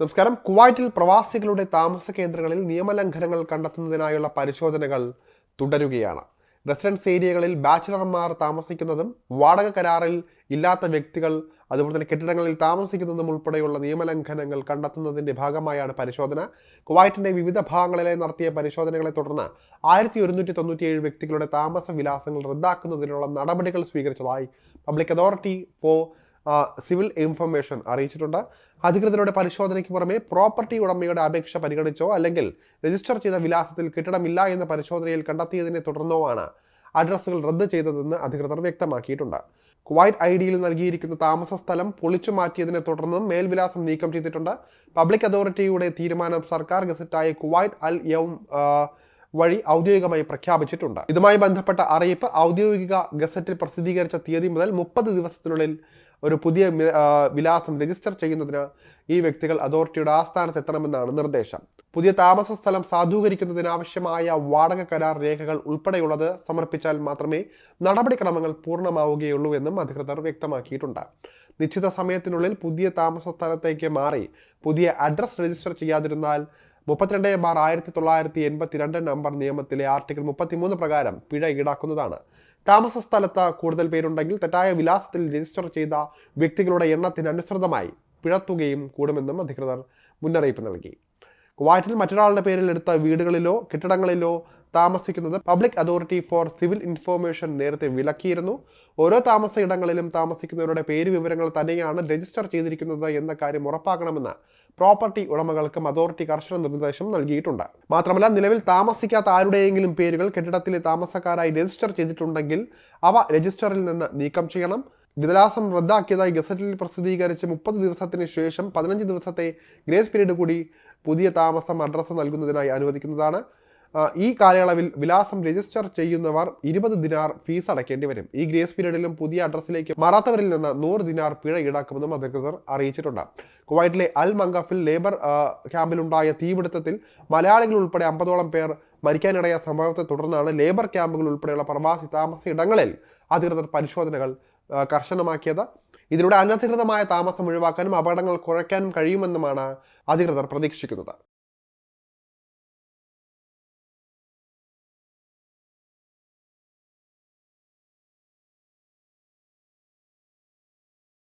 നമസ്കാരം. കുവൈറ്റിൽ പ്രവാസികളുടെ താമസ കേന്ദ്രങ്ങളിൽ നിയമലംഘനങ്ങൾ കണ്ടെത്തുന്നതിനായുള്ള പരിശോധനകൾ തുടരുകയാണ്. റെസിഡൻസ് ഏരിയകളിൽ ബാച്ചിലർമാർ താമസിക്കുന്നതും വാടക കരാറിൽ ഇല്ലാത്ത വ്യക്തികൾ അതുപോലെ തന്നെ കെട്ടിടങ്ങളിൽ താമസിക്കുന്നതും ഉൾപ്പെടെയുള്ള നിയമലംഘനങ്ങൾ കണ്ടെത്തുന്നതിന്റെ ഭാഗമായാണ് പരിശോധന. കുവൈറ്റിന്റെ വിവിധ ഭാഗങ്ങളിലെ നടത്തിയ പരിശോധനകളെ തുടർന്ന് ആയിരത്തി ഒരുന്നൂറ്റി തൊണ്ണൂറ്റിയേഴ് വ്യക്തികളുടെ താമസ വിലാസങ്ങൾ റദ്ദാക്കുന്നതിനുള്ള നടപടികൾ സ്വീകരിച്ചതായി public authority for civil information അറിയിച്ചിട്ടുണ്ട്. അധികൃതരുടെ പരിശോധനയ്ക്ക് പുറമെ പ്രോപ്പർട്ടി ഉടമയുടെ അപേക്ഷ പരിഗണിച്ചോ അല്ലെങ്കിൽ രജിസ്റ്റർ ചെയ്ത വിലാസത്തിൽ കെട്ടിടമില്ല എന്ന പരിശോധനയിൽ കണ്ടെത്തിയതിനെ തുടർന്നോ ആണ് അഡ്രസ്സുകൾ റദ്ദ് ചെയ്തതെന്ന് അധികൃതർ വ്യക്തമാക്കിയിട്ടുണ്ട്. കുവൈറ്റ് ഐ ഡിയിൽ നൽകിയിരിക്കുന്ന താമസ സ്ഥലം പൊളിച്ചു മാറ്റിയതിനെ തുടർന്നും മേൽവിലാസം നീക്കം ചെയ്തിട്ടുണ്ട്. പബ്ലിക് അതോറിറ്റിയുടെ തീരുമാനം സർക്കാർ ഗസറ്റായ കുവൈറ്റ് അൽ യൗം വഴി ഔദ്യോഗികമായി പ്രഖ്യാപിച്ചിട്ടുണ്ട്. ഇതുമായി ബന്ധപ്പെട്ട അറിയിപ്പ് ഔദ്യോഗിക ഗസറ്റിൽ പ്രസിദ്ധീകരിച്ച തീയതി മുതൽ മുപ്പത് ദിവസത്തിനുള്ളിൽ ഒരു പുതിയ വിലാസം രജിസ്റ്റർ ചെയ്യുന്നതിന് ഈ വ്യക്തികൾ അതോറിറ്റിയുടെ ആസ്ഥാനത്ത് എത്തണമെന്നാണ് നിർദ്ദേശം. പുതിയ താമസ സ്ഥലം സാധൂകരിക്കുന്നതിനാവശ്യമായ വാടക കരാർ രേഖകൾ ഉൾപ്പെടെയുള്ളത് സമർപ്പിച്ചാൽ മാത്രമേ നടപടിക്രമങ്ങൾ പൂർണമാവുകയുള്ളൂ എന്നും അധികൃതർ വ്യക്തമാക്കിയിട്ടുണ്ട്. നിശ്ചിത സമയത്തിനുള്ളിൽ പുതിയ താമസ സ്ഥലത്തേക്ക് മാറി പുതിയ അഡ്രസ് രജിസ്റ്റർ ചെയ്യാതിരുന്നാൽ മുപ്പത്തിരണ്ട് ബാർ ആയിരത്തി തൊള്ളായിരത്തി എൺപത്തിരണ്ട് നമ്പർ നിയമത്തിലെ ആർട്ടിക്കിൾ മുപ്പത്തിമൂന്ന് പ്രകാരം പിഴ ഈടാക്കുന്നതാണ്. താമസ സ്ഥലത്ത് കൂടുതൽ പേരുണ്ടെങ്കിൽ തെറ്റായ വിലാസത്തിൽ രജിസ്റ്റർ ചെയ്ത വ്യക്തികളുടെ എണ്ണത്തിനനുസൃതമായി പിഴത്തുകയും കൂടുമെന്നും അധികൃതർ മുന്നറിയിപ്പ് നൽകി. കുവൈറ്റിൽ മറ്റൊരാളുടെ പേരിൽ എടുത്ത വീടുകളിലോ കെട്ടിടങ്ങളിലോ താമസിക്കുന്നത് public authority for civil information നേരത്തെ വിലക്കിയിരുന്നു. ഓരോ താമസ ഇടങ്ങളിലും താമസിക്കുന്നവരുടെ പേര് വിവരങ്ങൾ തന്നെയാണ് രജിസ്റ്റർ ചെയ്തിരിക്കുന്നത് എന്ന കാര്യം ഉറപ്പാക്കണമെന്ന് പ്രോപ്പർട്ടി ഉടമകൾക്കും അതോറിറ്റി കർശന നിർദ്ദേശം നൽകിയിട്ടുണ്ട്. മാത്രമല്ല നിലവിൽ താമസിക്കാത്ത ആരുടെയെങ്കിലും പേരുകൾ കെട്ടിടത്തിലെ താമസക്കാരായി രജിസ്റ്റർ ചെയ്തിട്ടുണ്ടെങ്കിൽ അവ രജിസ്റ്ററിൽ നിന്ന് നീക്കം ചെയ്യണം. വിലാസം റദ്ദാക്കിയതായി ഗസറ്റിൽ പ്രസിദ്ധീകരിച്ച് മുപ്പത് ദിവസത്തിന് ശേഷം പതിനഞ്ച് ദിവസത്തെ ഗ്രേസ് പീരീഡ് കൂടി പുതിയ താമസം അഡ്രസ്സ് നൽകുന്നതിനായി അനുവദിക്കുന്നതാണ്. ഈ കാലയളവിൽ വിലാസം രജിസ്റ്റർ ചെയ്യുന്നവർ ഇരുപത് ദിനാർ ഫീസ് അടയ്ക്കേണ്ടി വരും. ഈ ഗ്രേസ് പീരീഡിലും പുതിയ അഡ്രസ്സിലേക്ക് മാറാത്തവരിൽ നിന്ന് നൂറ് ദിനാർ പിഴ ഈടാക്കുമെന്നും അധികൃതർ അറിയിച്ചിട്ടുണ്ട്. കുവൈറ്റിലെ അൽ മങ്കഫിൽ ലേബർ ക്യാമ്പിലുണ്ടായ തീപിടുത്തത്തിൽ മലയാളികൾ ഉൾപ്പെടെ അമ്പതോളം പേർ മരിക്കാനിടയ സംഭവത്തെ തുടർന്നാണ് ലേബർ ക്യാമ്പുകൾ ഉൾപ്പെടെയുള്ള പ്രവാസി താമസ ഇടങ്ങളിൽ അധികൃതർ പരിശോധനകൾ കർശനമാക്കിയത്. ഇതിലൂടെ അനധികൃതമായ താമസം ഒഴിവാക്കാനും അപകടങ്ങൾ കുറയ്ക്കാനും കഴിയുമെന്നുമാണ് അധികൃതർ പ്രതീക്ഷിക്കുന്നത്.